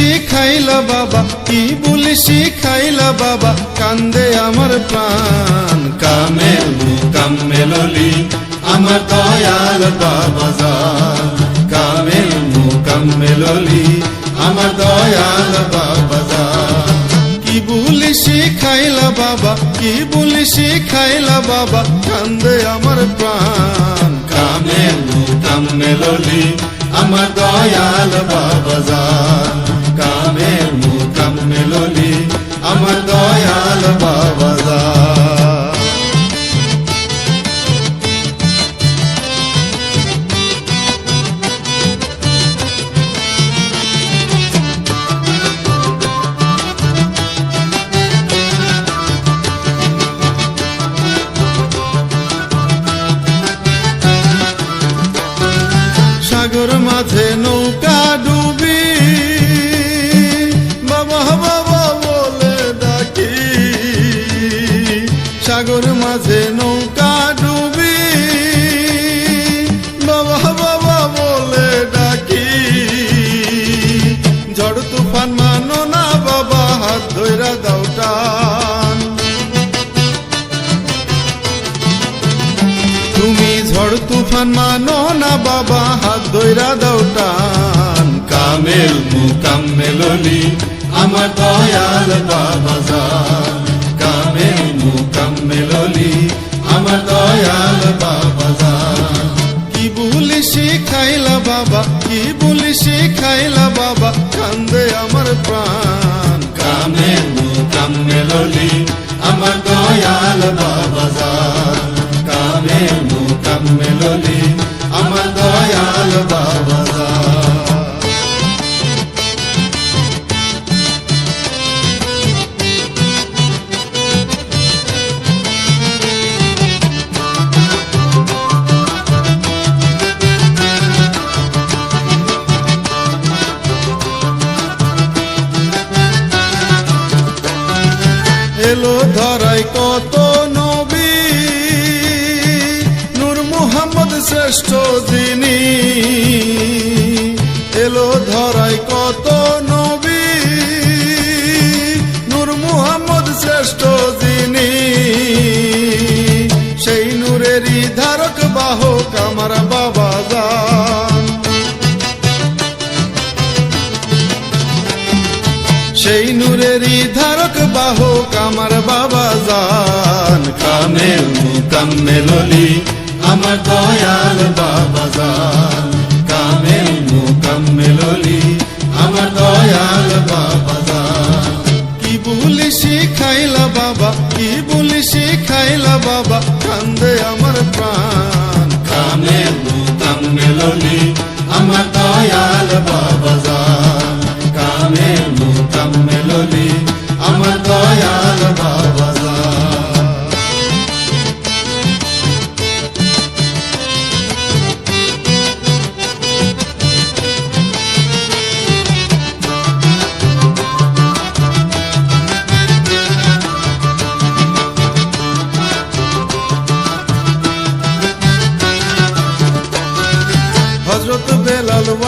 শিখাইলা বাবা, কি বলি শিখাইলা বাবা, কান্দে আমার প্রাণ। কামেল মুকাম্মেললি আমার দয়াল বাবা যান কামেল মুকাম্মেললি আমার দয়াল বাবা যান কি বলি শিখাইলা বাবা, কি বলি শিখাইলা বাবা, কান্দে আমার প্রাণ। কামেল মুকাম্মেললি আমার দয়াল বাবা সাগর মাঝে নৌকা ডুবি। বাবা বাবা বলে ডাকি। সাগর মাঝে নৌকা ডুবি। বাবা বাবা বলে ডাকি। ঝড়, তুফান মানো না বাবা, হাত ধৈরা দাও তুফান মানো না বাবা, হাত ধৈরা দাও টান। কামেল মুকাম্মেললি আমার দয়াল বাবা যান কামেল মুকাম্মেললি আমার দয়াল বাবা যান কি বলি শিখাইলা বাবা, কি বলি শিখাইলা বাবা, কান্দে আমার প্রাণ। কামেল মুকাম্মেললি আমার দয়াল বাবা যান কামেল মুকাম্মেললি শ্রেষ্ঠ যিনি। এলো ধরাই কত নবী। নূর মুহাম্মদ শ্রেষ্ঠ যিনি। সেই নূরেরই ধারক বাহক আমার বাবা যান সেই নূরেরই ধারক বাহক আমার বাবা যান কামেল মুকাম্মেললি আমার দয়াল বাবা জান কামেল মুকাম্মেললি আমার দয়াল বাবা জান কি বলি শিখাইলা বাবা, কি বলি শিখাইলা বাবা, কান্দে আমার প্রাণ। কামেল মুকাম্মেললি আমার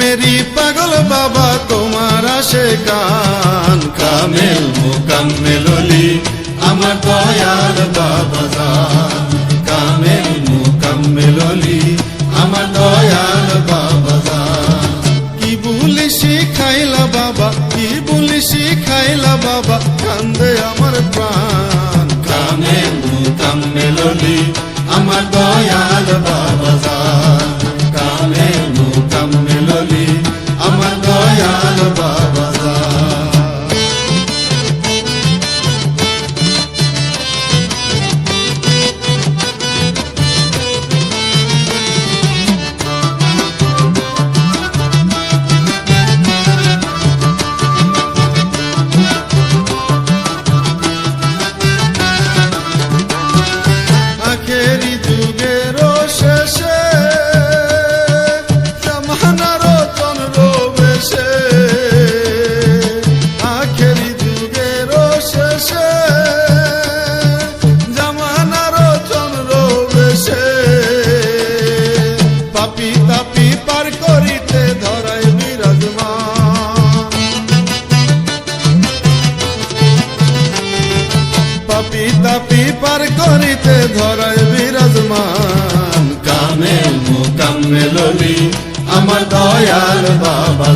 প্রেমেরই পাগল বাবা, তোমার আসে কান। কামেল মুকাম্মেললি আমার দয়াল বাবা জান কামেল মুকাম্মেললি আমার দয়াল বাবা কি বলি শিখাইলা বাবা, কি বলি শিখাইলা বাবা, কান্দে আমার প্রাণ। কামেল মুকাম্মেললি আমার দয়াল বাবা তাপি পার করিতে ধরায় বিরাজমান। কামেল মোকাম্মেলি আমার দয়াল বাবা